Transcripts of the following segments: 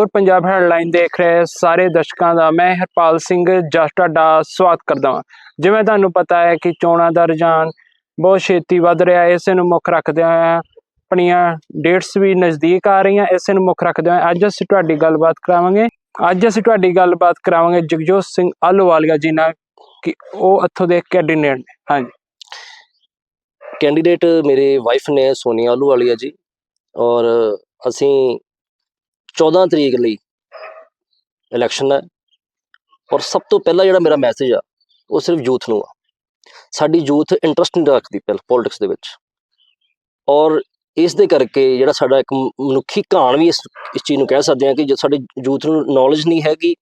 Pure Punjab headline ਦੇਖ ਰਹੇ ਸਾਰੇ ਦਰਸ਼ਕਾਂ ਦਾ। ਮੈਂ ਹਰਪਾਲ ਸਿੰਘ, ਜਸ ਤੁਹਾਡਾ ਸਵਾਗਤ ਕਰਦਾ ਹਾਂ ਜਿਵੇਂ ਤੁਹਾਨੂੰ ਪਤਾ ਹੈ ਕਿ ਚੋਣਾਂ ਦਾ ਰੁਝਾਨ ਬਹੁਤ ਛੇਤੀ ਵੱਧ ਰਿਹਾ ਹੈ, ਇਸੇ ਨੂੰ ਮੁੱਖ ਰੱਖਦੇ ਹੋਏ ਆਪਣੀਆਂ ਡੇਟਸ ਵੀ ਨਜ਼ਦੀਕ ਆ ਰਹੀਆਂ, ਇਸੇ ਨੂੰ ਮੁੱਖ ਰੱਖਦੇ ਹੋਏ ਅੱਜ ਅਸੀਂ ਤੁਹਾਡੀ ਗੱਲਬਾਤ ਕਰਾਵਾਂਗੇ। ਅੱਜ ਅਸੀਂ ਤੁਹਾਡੀ ਗੱਲਬਾਤ ਕਰਾਵਾਂਗੇ ਜਗਜੋਤ ਸਿੰਘ ਆਲੋਵਾਲੀਆ ਜੀ ਨਾਲ ਕਿ ਉਹ ਇੱਥੋਂ ਦੇ ਕੈਂਡੀਡੇਟ ਨੇ। ਹਾਂਜੀ। ਕੈਂਡੀਡੇਟ ਮੇਰੇ ਵਾਈਫ ਨੇ ਸੋਨੀਆ ਆਲੂਵਾਲੀਆ ਜੀ ਔਰ ਅਸੀਂ 14 ਤਰੀਕ ਲਈ ਇਲੈਕਸ਼ਨ ਹੈ ਔਰ ਸਭ ਤੋਂ ਪਹਿਲਾਂ ਜਿਹੜਾ ਮੇਰਾ ਮੈਸੇਜ ਆ, ਉਹ ਸਿਰਫ ਯੂਥ ਨੂੰ ਆ। ਸਾਡੀ ਯੂਥ ਇੰਟਰਸਟ ਨਹੀਂ ਰੱਖਦੀ ਪਹਿਲ ਪੋਲਿਟਿਕਸ ਦੇ ਵਿੱਚ। ਔਰ ਇਸ ਦੇ ਕਰਕੇ ਜਿਹੜਾ ਸਾਡਾ ਇੱਕ ਮਨੁੱਖੀ ਘਾਣ ਵੀ ਇਸ ਇਸ ਚੀਜ਼ ਨੂੰ ਕਹਿ ਸਕਦੇ ਹਾਂ ਕਿ ਜੋ ਸਾਡੇ ਯੂਥ ਨੂੰ ਨੌਲੇਜ ਨਹੀਂ ਹੈਗੀ,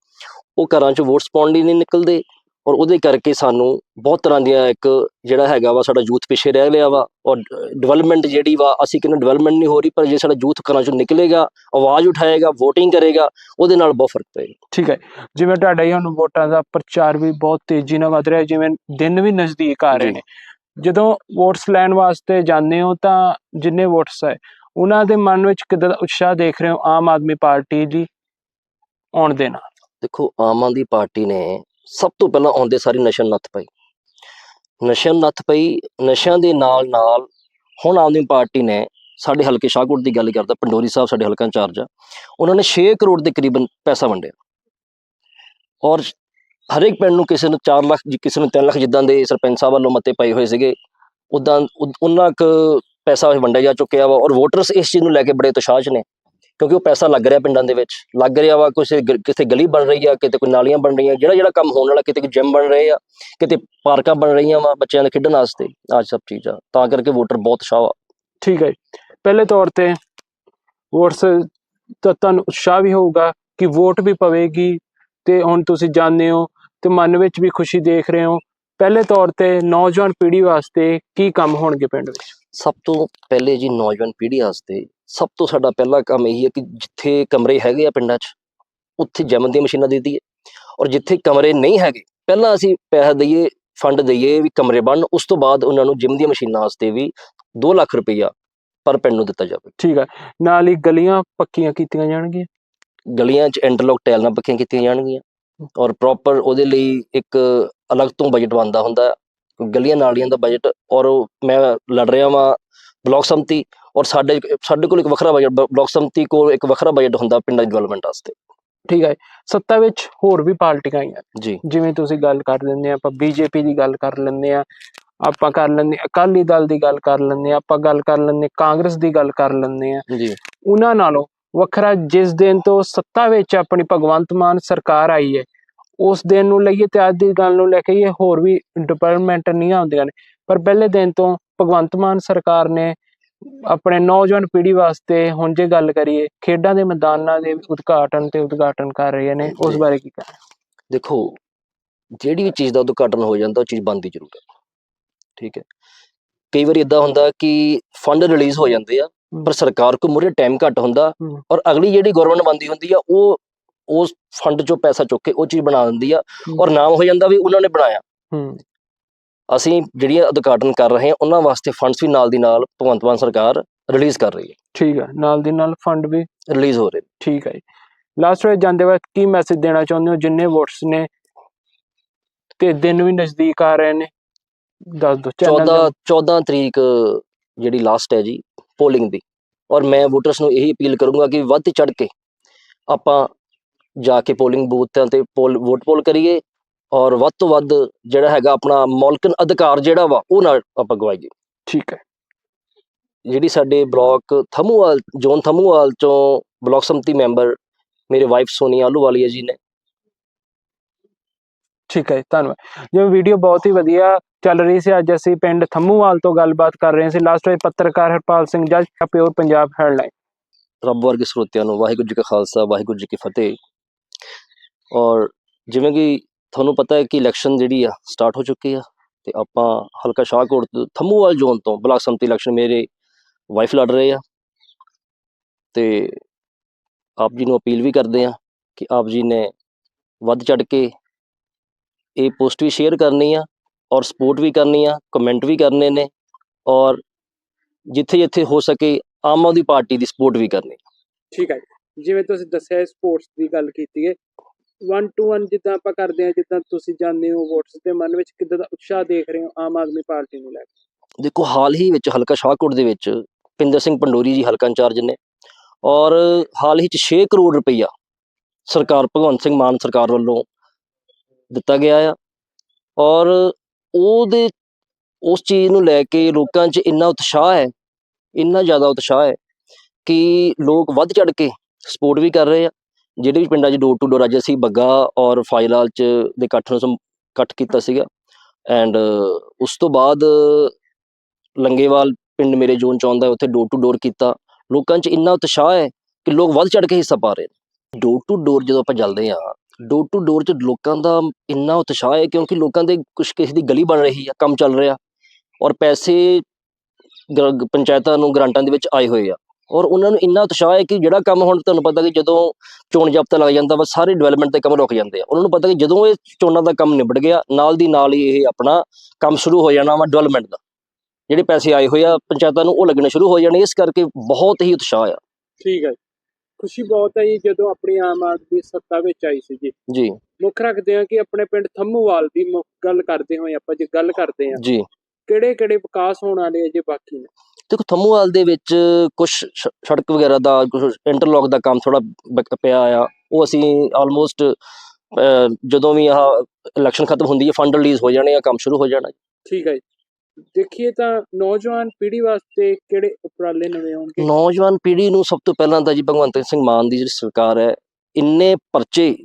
ਉਹ ਘਰਾਂ 'ਚ ਵੋਟਸ ਪਾਉਣ ਲਈ ਨਹੀਂ ਨਿਕਲਦੇ। ਔਰ ਉਹਦੇ ਕਰਕੇ ਸਾਨੂੰ ਬਹੁਤ ਤਰ੍ਹਾਂ ਦੀਆਂ ਇੱਕ ਜਿਹੜਾ ਹੈਗਾ ਵਾ ਸਾਡਾ ਯੂਥ ਪਿੱਛੇ ਰਹਿ ਲਿਆ ਵਾ ਔਰ ਡਿਵੈਲਪਮੈਂਟ ਜਿਹੜੀ ਵਾ ਅਸੀਂ ਕਹਿੰਦੇ ਡਿਵੈਲਪਮੈਂਟ ਨਹੀਂ ਹੋ ਰਹੀ ਪਰ ਜੇ ਸਾਡਾ ਯੂਥ ਘਰਾਂ ਚੋਂ ਨਿਕਲੇਗਾ ਆਵਾਜ਼ ਉਠਾਏਗਾ VOTING ਕਰੇਗਾ ਉਹਦੇ ਨਾਲ ਬਹੁਤ ਫ਼ਰਕ ਪਏਗਾ। ਠੀਕ ਹੈ। ਜਿਵੇਂ ਤੁਹਾਡਾ ਹੀ ਹੁਣ ਵੋਟਾਂ ਦਾ ਪ੍ਰਚਾਰ ਵੀ ਬਹੁਤ ਤੇਜ਼ੀ ਨਾਲ ਵਧ ਰਿਹਾ ਜਿਵੇਂ ਦਿਨ ਵੀ ਨਜ਼ਦੀਕ ਆ ਰਹੇ। ਨੇ। ਜਦੋਂ ਵੋਟਸ ਲੈਣ ਵਾਸਤੇ ਜਾਂਦੇ ਹੋ ਤਾਂ ਜਿੰਨੇ ਵੋਟਸ ਹੈ ਉਹਨਾਂ ਦੇ ਮਨ ਵਿੱਚ ਕਿੱਦਾਂ ਦਾ ਉਤਸ਼ਾਹ ਦੇਖ ਰਹੇ ਹੋ ਆਮ ਆਦਮੀ ਪਾਰਟੀ ਦੀ ਆਉਣ ਦੇ ਨਾਲ? ਦੇਖੋ ਆਮ ਆਦਮੀ ਪਾਰਟੀ ਨੇ ਸਭ ਤੋਂ ਪਹਿਲਾਂ ਆਉਂਦੇ ਸਾਰੀ ਨਸ਼ਾ ਨੱਥ ਪਈ। ਨਸ਼ਾ ਨੱਥ ਪਈ, ਨਸ਼ਿਆਂ ਦੇ ਨਾਲ ਨਾਲ ਹੁਣ ਆਮ ਆਦਮੀ ਪਾਰਟੀ ਨੇ ਸਾਡੇ ਹਲਕੇ ਸ਼ਾਹਕੋਟ ਦੀ ਗੱਲ ਕਰਦਾ, ਪੰਡੋਰੀ ਸਾਹਿਬ ਸਾਡੇ ਹਲਕਾ ਇੰਚਾਰਜ ਆ। ਉਹਨਾਂ ਨੇ 6 ਕਰੋੜ ਦੇ ਕਰੀਬਨ ਪੈਸਾ ਵੰਡਿਆ। ਔਰ ਹਰੇਕ ਪਿੰਡ ਨੂੰ ਕਿਸੇ ਨੂੰ 4 ਲੱਖ, ਕਿਸੇ ਨੂੰ 3 ਲੱਖ ਜਿੱਦਾਂ ਦੇ ਸਰਪੰਚ ਸਾਹਿਬ ਵੱਲੋਂ ਮਤੇ ਪਏ ਹੋਏ ਸੀਗੇ, ਉਦਾਂ ਉਹਨਾਂ ਕ ਪੈਸਾ ਵੰਡਿਆ ਜਾ ਚੁੱਕਿਆ ਵਾ। ਔਰ ਵੋਟਰਸ ਇਸ ਚੀਜ਼ ਨੂੰ ਲੈ ਕੇ ਬੜੇ ਉਤਸ਼ਾਹ 'ਚ ਨੇ। ਕਿਉਂਕਿ ਉਹ ਪੈਸਾ ਲੱਗ ਰਿਹਾ ਪਿੰਡਾਂ ਦੇ ਵਿੱਚ। ਲੱਗ ਰਿਹਾ ਵਾ ਕਿਸੇ ਕਿਤੇ ਗਲੀ ਬਣ ਰਹੀ ਆ ਕਿਤੇ ਕੋਈ ਨਾਲੀਆਂ ਬਣ ਰਹੀਆਂ ਜਿਹੜਾ ਜਿਹੜਾ ਕੰਮ ਹੋਣ ਵਾਲਾ ਕਿਤੇ ਜਿਮ ਬਣ ਰਹੇ ਆ ਕਿਤੇ ਪਾਰਕਾਂ ਬਣ ਰਹੀਆਂ ਵਾ ਬੱਚਿਆਂ ਦੇ ਖੇਡਣ ਵਾਸਤੇ ਆਹ ਸਭ ਚੀਜ਼ਾਂ। ਤਾਂ ਕਰਕੇ ਵੋਟਰ ਬਹੁਤ ਉਤਸ਼ਾਹ ਆ ਠੀਕ ਹੈ। ਪਹਿਲੇ ਤੌਰ ਤੇ ਵੋਟਸ ਤਾਂ ਤੁਹਾਨੂੰ ਉਤਸ਼ਾਹ ਵੀ ਹੋਊਗਾ ਕਿ ਵੋਟ ਵੀ ਪਵੇਗੀ ਤੇ ਹੁਣ ਤੁਸੀਂ ਜਾਣਦੇ ਹੋ ਤੇ ਮਨ ਵਿੱਚ ਵੀ ਖੁਸ਼ੀ ਦੇਖ ਰਹੇ ਹੋ। ਪਹਿਲੇ ਤੌਰ ਤੇ ਨੌਜਵਾਨ ਪੀੜ੍ਹੀ ਵਾਸਤੇ ਕੀ ਕੰਮ ਹੋਣਗੇ ਪਿੰਡ ਵਿੱਚ? ਸਭ ਤੋਂ ਪਹਿਲੇ ਜੀ ਨੌਜਵਾਨ ਪੀੜ੍ਹੀ ਵਾਸਤੇ ਸਭ ਤੋਂ ਸਾਡਾ ਪਹਿਲਾ ਕੰਮ ਇਹੀ ਹੈ ਕਿ ਜਿੱਥੇ ਕਮਰੇ ਹੈਗੇ ਆ ਪਿੰਡਾਂ 'ਚ ਉੱਥੇ ਜਿਮ ਦੀਆਂ ਮਸ਼ੀਨਾਂ ਦੇ ਦਈਏ। ਔਰ ਜਿੱਥੇ ਕਮਰੇ ਨਹੀਂ ਹੈਗੇ ਪਹਿਲਾਂ ਅਸੀਂ ਪੈਸਾ ਦਈਏ ਫੰਡ ਦਈਏ ਵੀ ਕਮਰੇ ਬਣਨ ਉਸ ਤੋਂ ਬਾਅਦ ਉਹਨਾਂ ਨੂੰ ਜਿਮ ਦੀਆਂ ਮਸ਼ੀਨਾਂ ਵਾਸਤੇ ਵੀ 2 ਲੱਖ ਰੁਪਈਆ ਪਰ ਪਿੰਡ ਨੂੰ ਦਿੱਤਾ ਜਾਵੇ। ਠੀਕ ਹੈ ਨਾਲ ਹੀ ਗਲੀਆਂ ਪੱਕੀਆਂ ਕੀਤੀਆਂ ਜਾਣਗੀਆਂ? ਗਲੀਆਂ 'ਚ ਇੰਟਰਲੌਕ ਟਾਇਲ ਨਾਲ ਪੱਕੀਆਂ ਕੀਤੀਆਂ ਜਾਣਗੀਆਂ। ਔਰ ਪ੍ਰੋਪਰ ਉਹਦੇ ਲਈ ਇੱਕ ਅਲੱਗ ਤੋਂ ਬਜਟ ਬਣਦਾ ਹੁੰਦਾ। ਗਲੀਆਂ ਨਾਲੀਆਂ ਦਾ ਬਜਟ ਔਰ ਮੈਂ ਲੜ ਰਿਹਾ ਵਾਂ ਬਲਾਕ ਸੰਮਤੀ ਔਰ ਸਾਡੇ ਸਾਡੇ ਕੋਲ ਇੱਕ ਵੱਖਰਾ ਬਜਟ ਬਲਾਕ ਸੰਮਤੀ ਕੋਲ ਇੱਕ ਵੱਖਰਾ ਬਜਟ ਹੁੰਦਾ ਪਿੰਡਾਂ ਦੀ ਡਿਵੈਲਪਮੈਂਟ ਵਾਸਤੇ। ਠੀਕ ਹੈ ਸੱਤਾ ਵਿੱਚ ਹੋਰ ਵੀ ਪਾਰਟੀਆਂ ਆਈਆਂ। ਜੀ। ਜਿਵੇਂ ਤੁਸੀਂ ਗੱਲ ਕਰ ਲੈਂਦੇ ਆ ਆਪਾਂ ਬੀਜੇਪੀ ਦੀ ਗੱਲ ਕਰ ਲੈਂਦੇ ਆ ਆਪਾਂ ਕਰ ਲੈਂਦੇ ਅਕਾਲੀ ਦਲ ਦੀ ਗੱਲ ਕਰ ਲੈਂਦੇ ਆ ਆਪਾਂ ਗੱਲ ਕਰ ਲੈਂਦੇ ਕਾਂਗਰਸ ਦੀ ਗੱਲ ਕਰ ਲੈਂਦੇ ਆ। ਜੀ। ਉਹਨਾਂ ਨਾਲੋਂ ਵੱਖਰਾ ਜਿਸ ਦਿਨ ਤੋਂ ਸੱਤਾ ਵਿੱਚ ਆਪਣੀ ਭਗਵੰਤ ਮਾਨ ਸਰਕਾਰ ਆਈ ਹੈ ਉਸ ਦਿਨ ਨੂੰ ਲਈਏ ਤੇ ਅੱਜ ਦੀ ਗੱਲ ਨੂੰ ਲੈ ਕੇ ਇਹ ਹੋਰ ਵੀ ਡਿਵੈਲਪਮੈਂਟ ਨਹੀਂ ਆਉਂਦੀਆਂ ਨੇ। ਪਰ ਪਹਿਲੇ ਦਿਨ ਤੋਂ ਭਗਵੰਤ ਮਾਨ ਸਰਕਾਰ ਨੇ ਆਪਣੇ ਨੌਜਵਾਨ ਪੀੜ੍ਹੀ ਵਾਸਤੇ ਹੁਣ ਜੇ ਗੱਲ ਕਰੀਏ ਖੇਡਾਂ ਦੇ ਮੈਦਾਨਾਂ ਦੇ ਉਦਘਾਟਨ ਤੇ ਉਦਘਾਟਨ ਕਰ ਰਹੇ ਨੇ ਉਸ। ਬਾਰੇ ਕੀ ਕਹਿਣਾ ਦੇਖੋ ਜਿਹੜੀ ਵੀ ਚੀਜ਼ ਦਾ ਉਦਘਾਟਨ ਹੋ ਜਾਂਦਾ ਉਹ ਚੀਜ਼ ਬਣਦੀ ਜ਼ਰੂਰ ਹੈ ਠੀਕ ਹੈ ਕਈ ਵਾਰੀ ਇਦਾਂ ਹੁੰਦਾ ਕਿ ਫੰਡ ਰਿਲੀਜ਼ ਹੋ ਜਾਂਦੇ ਆ ਪਰ ਸਰਕਾਰ ਕੋਲ ਮੁਰੇ ਟਾਈਮ ਘੱਟ ਹੁੰਦਾ। ਔਰ ਅਗਲੀ ਜਿਹੜੀ ਗਵਰਨਮੈਂਟ ਬੰਦੀ ਹੁੰਦੀ ਆ ਉਹ ਉਸ ਫੰਡ ਚੋਂ ਪੈਸਾ ਚੁੱਕ ਕੇ ਉਹ ਚੀਜ਼ ਬਣਾ ਦਿੰਦੀ ਆ। ਔਰ ਨਾਮ ਹੋ ਜਾਂਦਾ ਵੀ ਉਹਨਾਂ ਨੇ ਬਣਾਇਆ ਅਸੀਂ ਜਿਹੜੀਆਂ ਉਦਘਾਟਨ ਕਰ ਰਹੇ ਹਾਂ ਉਹਨਾਂ ਵਾਸਤੇ ਫੰਡਸ ਵੀ ਨਾਲ ਦੀ ਨਾਲ ਭਗਵੰਤ ਮਾਨ ਸਰਕਾਰ ਰਿਲੀਜ਼ ਕਰ ਰਹੀ ਠੀਕ ਹੈ ਨਾਲ ਦੀ ਨਾਲ ਫੰਡ ਵੀ ਹੈ ਰਿਲੀਜ਼ ਹੋ ਰਹੇ ਠੀਕ ਹੈ ਜੀ। ਲਾਸਟ ਵਿੱਚ ਜਾਂਦੇ ਵਕਤ ਕੀ ਮੈਸੇਜ ਦੇਣਾ ਚਾਹੁੰਦੇ ਹੋ? ਜਿੰਨੇ ਵੋਟਸ ਨੇ ਤੇ ਦਿਨ ਵੀ ਨਜ਼ਦੀਕ ਆ ਰਹੇ ਨੇ। ਦੱਸ ਦਿਓ channel 14 ਦੇ- 14 ਤਰੀਕ ਜਿਹੜੀ ਲਾਸਟ ਹੈ ਜੀ ਪੋਲਿੰਗ ਦੀ। ਔਰ ਮੈਂ ਵੋਟਰਸ ਨੂੰ ਇਹੀ ਅਪੀਲ ਕਰੂੰਗਾ ਕਿ ਵੱਧ ਚੜ ਕੇ ਆਪਾਂ ਜਾ ਕੇ ਪੋਲਿੰਗ ਬੂਥਾਂ ਤੇ ਪੋਲ ਵੋਟ ਪੋਲ ਕਰੀਏ। ਔਰ ਵੱਧ ਤੋਂ ਵੱਧ ਜਿਹੜਾ ਹੈਗਾ ਆਪਣਾ ਮੌਲਕਨ ਅਧਿਕਾਰ ਜਿਹੜਾ ਵਾ ਉਹ ਨਾਲ ਆਪਾਂ ਗਵਾਈਏ। ਠੀਕ ਹੈ। ਜਿਹੜੀ ਸਾਡੇ ਬਲਾਕ ਥਮੂਵਾਲ ਜ਼ੋਨ ਥਮੂਵਾਲ ਚੋਂ ਬਲਾਕ ਸੰਮਤੀ ਮੈਂਬਰ ਮੇਰੇ ਵਾਈਫ ਸੋਨੀਆ ਆਲੂਵਾਲੀਆ ਜੀ ਨੇ। ਠੀਕ ਹੈ ਧੰਨਵਾਦ। ਜਿਵੇਂ ਵੀਡੀਓ ਬਹੁਤ ਹੀ ਵਧੀਆ ਚੱਲ ਰਹੀ ਸੀ ਅੱਜ ਅਸੀਂ ਪਿੰਡ ਥੰਮੂਵਾਲ ਤੋਂ ਗੱਲਬਾਤ ਕਰ ਰਹੇ ਸੀ। ਲਾਸਟ ਵਿੱਚ ਪੱਤਰਕਾਰ ਹਰਪਾਲ ਸਿੰਘ ਜੱਜ ਪਿਓਰ ਪੰਜਾਬ ਹੈਡਲਾਈਨ। ਰੱਬ ਵਰਗੇ ਸਰੋਤਿਆਂ ਨੂੰ ਵਾਹਿਗੁਰੂ ਜੀ ਕਾ ਖਾਲਸਾ ਵਾਹਿਗੁਰੂ ਜੀ ਕੀ ਫਤਿਹ। ਔਰ ਜਿਵੇਂ ਕਿ ਤੁਹਾਨੂੰ ਪਤਾ ਹੈ ਕਿ ਇਲੈਕਸ਼ਨ ਜਿਹੜੀ ਆ ਸਟਾਰਟ ਹੋ ਚੁੱਕੀ ਆ ਤੇ ਆਪਾਂ ਹਲਕਾ ਸ਼ਾਹਕੋਟ ਤੋਂ ਥੰਮੂਵਾਲ ਜ਼ੋਨ ਤੋਂ ਬਲਾਕ ਸੰਮਤੀ ਇਲੈਕਸ਼ਨ ਮੇਰੇ ਵਾਈਫ ਲੜ ਰਹੇ ਆ ਤੇ ਆਪ ਜੀ ਨੂੰ ਅਪੀਲ ਵੀ ਕਰਦੇ ਆ ਕਿ ਆਪ ਜੀ ਨੇ ਵੱਧ ਚੜ ਕੇ ਇਹ ਪੋਸਟ ਵੀ ਸ਼ੇਅਰ ਕਰਨੀ ਆ ਔਰ ਸਪੋਰਟ ਵੀ ਕਰਨੀ ਆ ਕਮੈਂਟ ਵੀ ਕਰਨੇ ਨੇ ਔਰ ਜਿੱਥੇ ਜਿੱਥੇ ਹੋ ਸਕੇ ਆਮ ਆਦਮੀ ਪਾਰਟੀ ਦੀ ਸਪੋਰਟ ਵੀ ਕਰਨੀ ਠੀਕ ਹੈ ਜਿਵੇਂ ਤੁਸੀਂ ਦੱਸਿਆ ਸਪੋਰਟਸ ਦੀ ਗੱਲ ਕੀਤੀ ਹੈ 1 ਟੂ 1 ਜਿੱਦਾਂ ਆਪਾਂ ਕਰਦੇ ਹਾਂ, ਜਿੱਦਾਂ ਤੁਸੀਂ ਜਾਣਦੇ ਹੋ ਵੋਟਸ ਦੇ ਮਨ ਵਿੱਚ ਕਿੱਦਾਂ ਦਾ ਉਤਸ਼ਾਹ ਦੇਖ ਰਹੇ ਹੋ ਆਮ ਆਦਮੀ ਪਾਰਟੀ ਨੂੰ ਲੈ ਕੇ? ਦੇਖੋ, ਹਾਲ ਹੀ ਵਿੱਚ ਹਲਕਾ ਸ਼ਾਹਕੋਟ ਦੇ ਵਿੱਚ ਪਿੰਦਰ ਸਿੰਘ ਪੰਡੋਰੀ ਜੀ ਹਲਕਾ ਇੰਚਾਰਜ ਨੇ ਔਰ ਹਾਲ ਹੀ ਚ 6 ਕਰੋੜ ਰੁਪਈਆ ਸਰਕਾਰ, ਭਗਵੰਤ ਸਿੰਘ ਮਾਨ ਸਰਕਾਰ ਵੱਲੋਂ ਦਿੱਤਾ ਗਿਆ ਆ ਔਰ ਉਹਦੇ, ਉਸ ਚੀਜ਼ ਨੂੰ ਲੈ ਕੇ ਲੋਕਾਂ 'ਚ ਇੰਨਾ ਉਤਸ਼ਾਹ ਹੈ, ਇੰਨਾ ਜ਼ਿਆਦਾ ਉਤਸ਼ਾਹ ਹੈ ਕਿ ਲੋਕ ਵੱਧ ਚੜ ਕੇ ਸਪੋਰਟ ਵੀ ਕਰ ਰਹੇ ਆ। ਜਿਹੜੇ ਵੀ ਪਿੰਡਾਂ 'ਚ ਡੋਰ ਟੂ ਡੋਰ ਅੱਜ ਅਸੀਂ ਬੱਗਾ ਔਰ ਫਾਈਲਾਲ 'ਚ ਦੇ ਇਕੱਠ ਨੂੰ ਸਮ- ਇਕੱਠ ਕੀਤਾ ਸੀਗਾ ਐਂਡ ਉਸ ਤੋਂ ਬਾਅਦ ਲੰਗੇਵਾਲ ਪਿੰਡ ਮੇਰੇ ਜ਼ੋਨ ਚ ਆਉਂਦਾ ਹੈ, ਉੱਥੇ ਡੋਰ ਟੂ ਡੋਰ ਕੀਤਾ। ਲੋਕਾਂ 'ਚ ਇੰਨਾ ਉਤਸ਼ਾਹ ਹੈ ਕਿ ਲੋਕ ਵੱਧ ਚੜ ਕੇ ਹਿੱਸਾ ਪਾ ਰਹੇ ਨੇ। ਡੋਰ ਟੂ ਡੋਰ ਜਦੋਂ ਆਪਾਂ ਚੱਲਦੇ ਹਾਂ ਡੋਰ ਟੂ ਡੋਰ 'ਚ ਲੋਕਾਂ ਦਾ ਇੰਨਾ ਉਤਸ਼ਾਹ ਹੈ ਕਿਉਂਕਿ ਲੋਕਾਂ ਦੇ ਕੁਝ ਕਿਸੇ ਦੀ ਗਲੀ ਬਣ ਰਹੀ ਆ ਕੰਮ ਚੱਲ ਰਿਹਾ ਔਰ ਪੈਸੇ ਗਰ- ਪੰਚਾਇਤਾਂ ਨੂੰ ਗ੍ਰਾਂਟਾਂ ਦੇ ਵਿੱਚ ਆਏ ਹੋਏ ਆ। ਔਰ ਉਹਨਾਂ ਨੂੰ ਇੰਨਾ ਉਤਸ਼ਾਹ ਹੈ ਕਿ ਜਿਹੜਾ ਕੰਮ ਹੁਣ ਤੁਹਾਨੂੰ ਪਤਾ ਕਿ ਜਦੋਂ ਚੋਣ ਜਾਬਤਾ ਲੱਗ ਜਾਂਦਾ ਵਾ ਸਾਰੇ ਡਿਵੈਲਪਮੈਂਟ ਦੇ ਕੰਮ ਰੁਕ ਜਾਂਦੇ ਆ। ਉਹਨਾਂ ਨੂੰ ਪਤਾ ਕਿ ਜਦੋਂ ਇਹ ਚੋਣਾਂ ਦਾ ਕੰਮ ਨਿਬੜ ਗਿਆ ਨਾਲ ਦੀ ਨਾਲ ਹੀ ਇਹ ਆਪਣਾ ਕੰਮ ਸ਼ੁਰੂ ਹੋ ਜਾਣਾ ਵਾ ਡਿਵੈਲਪਮੈਂਟ ਦਾ। ਜਿਹੜੇ ਪੈਸੇ ਆਏ ਹੋਏ ਆ ਪੰਚਾਇਤਾਂ ਨੂੰ ਉਹ ਲੱਗਣੇ ਸ਼ੁਰੂ ਹੋ ਜਾਣੇ ਇਸ ਕਰਕੇ ਬਹੁਤ ਹੀ ਉਤਸ਼ਾਹ ਆ। ਠੀਕ ਹੈ ਖੁਸ਼ੀ ਬਹੁਤ ਹੈ ਜੀ ਜਦੋਂ ਆਪਣੀ ਆਮ ਆਦਮੀ ਸੱਤਾ ਵਿੱਚ ਆਈ ਸੀ ਜੀ। ਜੀ। ਮੁੱਖ ਰੱਖਦੇ ਹਾਂ ਕਿ ਆਪਣੇ ਪਿੰਡ ਥੰਮੂਵਾਲ ਦੀ ਮੁੱਖ ਗੱਲ ਕਰਦੇ ਹੋਏ ਆਪਾਂ ਜੇ ਗੱਲ ਕਰਦੇ ਹਾਂ ਜੀ। ਕਿਹੜੇ ਕਿਹੜੇ ਵਿਕਾਸ ਹੋਣ ਵਾਲੇ ਆ ਜੇ ਬਾਕੀ? ਨੇ ਦੇਖੋ ਥੰਮੂਵਾਲ ਦੇ ਵਿੱਚ ਕੁਝ ਸੜਕ ਵਗੈਰਾ ਦਾ ਕੁਝ ਇੰਟਰਲੌਕ ਦਾ ਕੰਮ ਥੋੜਾ ਪਿਆ ਆ। ਉਹ ਅਸੀਂ ਆਲਮੋਸਟ ਜਦੋਂ ਵੀ ਆਹ ਇਲੈਕਸ਼ਨ ਖਤਮ ਹੁੰਦੀ ਹੈ ਫੰਡ ਰਿਲੀਜ਼ ਹੋ ਜਾਣੇ ਆ ਕੰਮ ਸ਼ੁਰੂ ਹੋ ਜਾਣਾ। ਠੀਕ ਹੈ ਜੀ। ਦੇਖੀਏ ਤਾਂ ਨੌਜਵਾਨ ਪੀੜ੍ਹੀ ਵਾਸਤੇ ਕਿਹੜੇ ਉਪਰਾਲੇ ਨਵੇਂ ਹੋਣਗੇ ਨੌਜਵਾਨ ਪੀੜ੍ਹੀ ਨੂੰ ਸਭ ਤੋਂ ਪਹਿਲਾਂ ਤਾਂ ਜੀ ਭਗਵੰਤ ਸਿੰਘ ਮਾਨ ਦੀ ਜਿਹੜੀ ਸਰਕਾਰ ਹੈ ਇੰਨੇ ਪਰਚੇ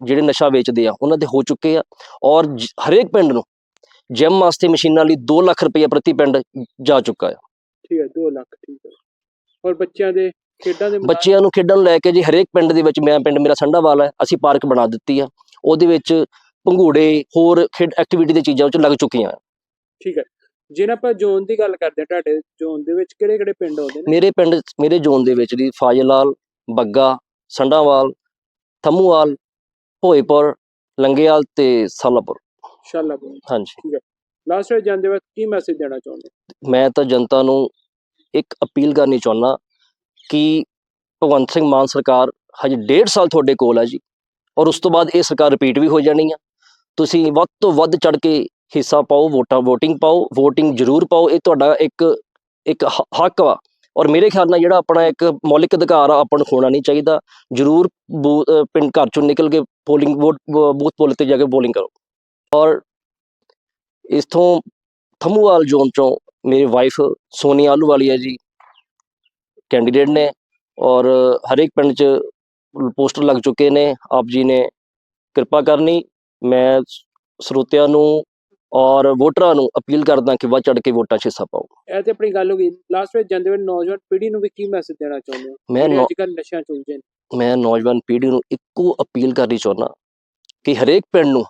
ਜਿਹੜੇ ਨਸ਼ਾ ਵੇਚਦੇ ਆ ਉਹਨਾਂ ਦੇ ਹੋ ਚੁੱਕੇ ਆ। ਔਰ ਹਰੇਕ ਪਿੰਡ ਨੂੰ ਜਿਮ ਵਾਸਤੇ ਮਸ਼ੀਨਾਂ ਲਈ 2 ਲੱਖ ਰੁਪਏ ਪ੍ਰਤੀ ਪਿੰਡ ਜਾ ਚੁੱਕਾ ਆ। ਠੀਕ ਹੈ 2 ਲੱਖ ਠੀਕ ਹੈ ਔਰ ਬੱਚਿਆਂ ਦੇ ਖੇਡਾਂ ਦੇ ਬੱਚਿਆਂ ਨੂੰ ਖੇਡਣ ਲੈ ਕੇ ਜੀ ਹਰੇਕ ਪਿੰਡ ਦੇ ਵਿੱਚ ਮੈਂ ਪਿੰਡ ਮੇਰਾ ਸੰਢਾਵਾਲ ਹੈ ਅਸੀਂ ਪਾਰਕ ਬਣਾ ਦਿੱਤੀ ਆ। ਉਹਦੇ ਵਿੱਚ ਭੰਗੂੜੇ ਹੋਰ ਖੇਡ ਐਕਟੀਵਿਟੀ ਦੇ ਚੀਜ਼ਾਂ ਵਿੱਚ ਲੱਗ ਚੁੱਕੀਆਂ ਆ। ਠੀਕ ਹੈ ਜੇ ਨਾ ਆਪਾਂ ਜ਼ੋਨ ਦੀ ਗੱਲ ਕਰਦੇ ਹਾਂ ਤੁਹਾਡੇ ਜ਼ੋਨ ਦੇ ਵਿੱਚ ਕਿਹੜੇ ਕਿਹੜੇ ਪਿੰਡ ਆਉਂਦੇ ਨੇ? ਮੇਰੇ ਪਿੰਡ ਮੇਰੇ ਜ਼ੋਨ ਦੇ ਵਿੱਚ ਜੀ ਫਾਜ਼ਿਲਾਲ ਬੱਗਾ ਸੰਢਾਵਾਲ ਥੰਮੂਵਾਲ ਭੋਏਪੁਰ ਲੰਗੇਵਾਲ ਤੇ ਸਾਲਾਪੁਰ। ਸ਼ਾਲਾਪੁਰ। ਹਾਂਜੀ। ਲਾਸਟ ਵਿੱਚ ਜਾਂਦੇ ਵਕਤ ਕੀ ਮੈਸੇਜ ਦੇਣਾ ਚਾਹੁੰਦੇ ਮੈਂ ਤਾਂ ਜਨਤਾ ਨੂੰ ਇੱਕ ਅਪੀਲ ਕਰਨੀ ਚਾਹੁੰਦਾ ਕਿ ਭਗਵੰਤ ਸਿੰਘ ਮਾਨ ਸਰਕਾਰ ਹਜੇ ਡੇਢ ਸਾਲ ਤੁਹਾਡੇ ਕੋਲ ਹੈ ਜੀ ਔਰ ਉਸ ਤੋਂ ਬਾਅਦ ਇਹ ਸਰਕਾਰ ਰਿਪੀਟ ਵੀ ਹੋ ਜਾਣੀ ਆ। ਤੁਸੀਂ ਵੱਧ ਤੋਂ ਵੱਧ ਚੜ ਕੇ ਹਿੱਸਾ ਪਾਓ, ਵੋਟਾਂ, VOTING ਪਾਓ, VOTING ਜ਼ਰੂਰ ਪਾਓ, ਇਹ ਤੁਹਾਡਾ ਇੱਕ ਇੱਕ ਹੱਕ ਵਾ। ਔਰ ਮੇਰੇ ਖਿਆਲ ਨਾਲ ਜਿਹੜਾ ਆਪਣਾ ਇੱਕ ਮੌਲਿਕ ਅਧਿਕਾਰ ਆ, ਆਪਾਂ ਨੂੰ ਖੋਣਾ ਨਹੀਂ ਚਾਹੀਦਾ। ਜ਼ਰੂਰ ਬੂ- ਪਿੰਡ ਘਰ ਚੋਂ ਨਿਕਲ ਕੇ ਪੋਲਿੰਗ ਵੋਟ ਬੂਥ ਪੋਲ ਤੇ ਜਾ ਕੇ ਪੋਲਿੰਗ ਕਰੋ। ਔਰ ਇਥੋਂ ਥੰਮੂਵਾਲ ਜ਼ੋਨ ਚੋਂ ਮੇਰੀ ਵਾਈਫ ਸੋਨੀ ਆਲੂਵਾਲੀ ਹੈ ਜੀ ਕੈਂਡੀਡੇਟ ਨੇ ਔਰ ਹਰੇਕ ਪਿੰਡ 'ਚ ਪੋਸਟਰ ਲੱਗ ਚੁੱਕੇ ਨੇ। ਆਪ ਜੀ ਨੇ ਕਿਰਪਾ ਕਰਨੀ ਮੈਂ ਸਰੋਤਿਆਂ ਨੂੰ ਔਰ ਵੋਟਰਾਂ ਨੂੰ ਅਪੀਲ ਕਰਦਾ ਕਿ ਵੱਧ ਚੜ ਕੇ ਵੋਟਾਂ 'ਚ ਹਿੱਸਾ ਪਾਓ। ਇਹ ਤੇ ਆਪਣੀ ਗੱਲ ਹੋ ਗਈ। ਲਾਸਟ ਵਿੱਚ ਜਾਂਦੇ ਹੋਏ ਨੌਜਵਾਨ ਪੀੜ੍ਹੀ ਨੂੰ ਵੀ ਕੀ ਮੈਸੇਜ ਦੇਣਾ ਚਾਹੁੰਦੇ ਹੋ? ਮੈਂ ਜਿਹੜੇ ਨੌ- ਅੱਜ ਕੱਲ੍ਹ ਨਸ਼ਿਆਂ ਚ ਉਲਝੇ ਨੇ। ਮੈਂ ਨੌਜਵਾਨ ਪੀੜ੍ਹੀ ਨੂੰ ਇੱਕੋ ਅਪੀਲ ਕਰਨੀ ਚਾਹੁੰਦਾ ਕਿ ਹਰੇਕ ਪਿੰਡ ਨੂੰ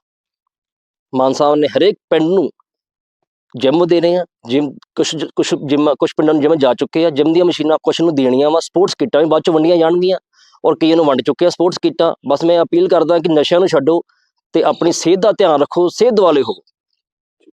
ਮਾਨ ਸਾਹਿਬ ਨੇ ਹਰੇਕ ਪਿੰਡ ਨੂੰ ਜਿਮ ਦੇ ਰਹੇ ਆ ਜਿਮ ਕੁਛ ਕੁਛ ਜਿਮ, ਕੁਛ ਪਿੰਡਾਂ ਨੂੰ ਜਿਮ ਜਾ ਚੁੱਕੇ ਆ ਜਿਮ ਦੀਆਂ ਮਸ਼ੀਨਾਂ ਕੁਛ ਨੂੰ ਦੇਣੀਆਂ ਵਾ, ਸਪੋਰਟਸ ਕਿੱਟਾਂ ਵੀ ਬਾਅਦ ਚ ਵੰਡੀਆਂ ਜਾਣਗੀਆਂ ਔਰ ਕਈਆਂ ਨੂੰ ਵੰਡ ਚੁੱਕੇ ਆ ਸਪੋਰਟਸ ਕਿੱਟਾਂ। ਬਸ ਮੈਂ ਅਪੀਲ ਕਰਦਾ ਕਿ ਨਸ਼ਿਆਂ ਨੂੰ ਛੱਡੋ ਤੇ ਆਪਣੀ ਸਿਹਤ ਦਾ ਧਿਆਨ ਰੱਖੋ ਸਿਹਤ ਦੁਆਲੇ ਹੋ